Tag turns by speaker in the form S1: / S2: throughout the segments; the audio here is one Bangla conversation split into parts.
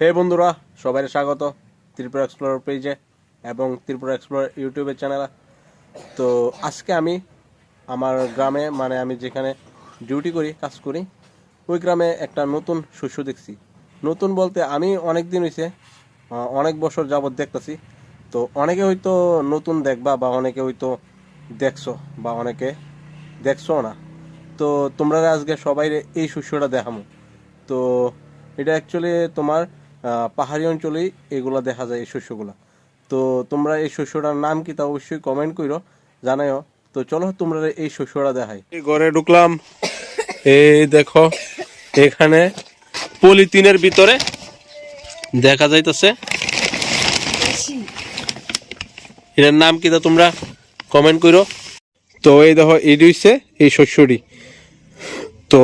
S1: হে বন্ধুরা, সবাই স্বাগত ত্রিপুরা এক্সপ্লোর পেজে এবং ত্রিপুরা এক্সপ্লোর ইউটিউবের চ্যানেলে তো আজকে আমি আমার গ্রামে মানে আমি যেখানে ডিউটি করি, কাজ করি, ওই গ্রামে একটা নতুন শস্য দেখছি। নতুন বলতে আমি অনেক দিন হয়েছে অনেক বছর যাবত দেখতেছি। তো অনেকে হয়তো নতুন দেখবা বা অনেকে হয়তো দেখছ বা অনেকে দেখছ না। তো তোমরা আজকে সবাই এই শস্যটা দেখামো। তো এটা অ্যাকচুয়ালি তোমার পাহাড়ি অঞ্চলেই এগুলা দেখা যায় এই শস্যগুলা। তো তোমরা এই শস্যটার নাম কি তা অবশ্যই কমেন্ট করো জানাইও। তো চলো তোমরা এই শস্যটা দেখাই। ঘরে ঢুকলাম। এই দেখো এখানে পলিথিনের ভিতরে দেখা যাইতেছে। এটার নাম কি তা তোমরা কমেন্ট করো তো এই দেখো এটি হইছে এই শস্যটি। তো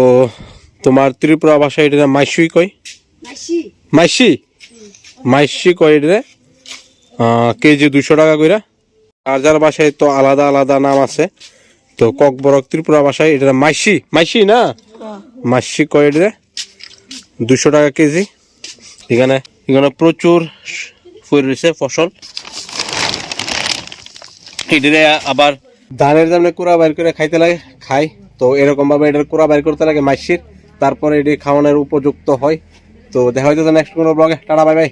S1: তোমার ত্রিপুরা ভাষায় এটা মাইশুই কয়। মাইশি মাইশি কয় এটা কেজি দুশো টাকা কইরা। আর যার বাসায় তো আলাদা আলাদা নাম আছে তো ককবরক ত্রিপুরা বাসায় এটা মাইশি মাইশি না? মাইশি কয় রে? দুশো টাকা কেজি। এখানে এখানে প্রচুর ফুল রয়েছে ফসল। এটারে আবার ধানের দামে কুড়া বাইর করে খাইতে লাগে খাই। তো এরকম ভাবে এটার কুড়া বাইর করতে লাগে মাইশির তারপরে এটি খাওয়ানোর উপযুক্ত হয়। তো দেখা হইতেছে নেক্সট কোনো ব্লগে টাটা বাই বাই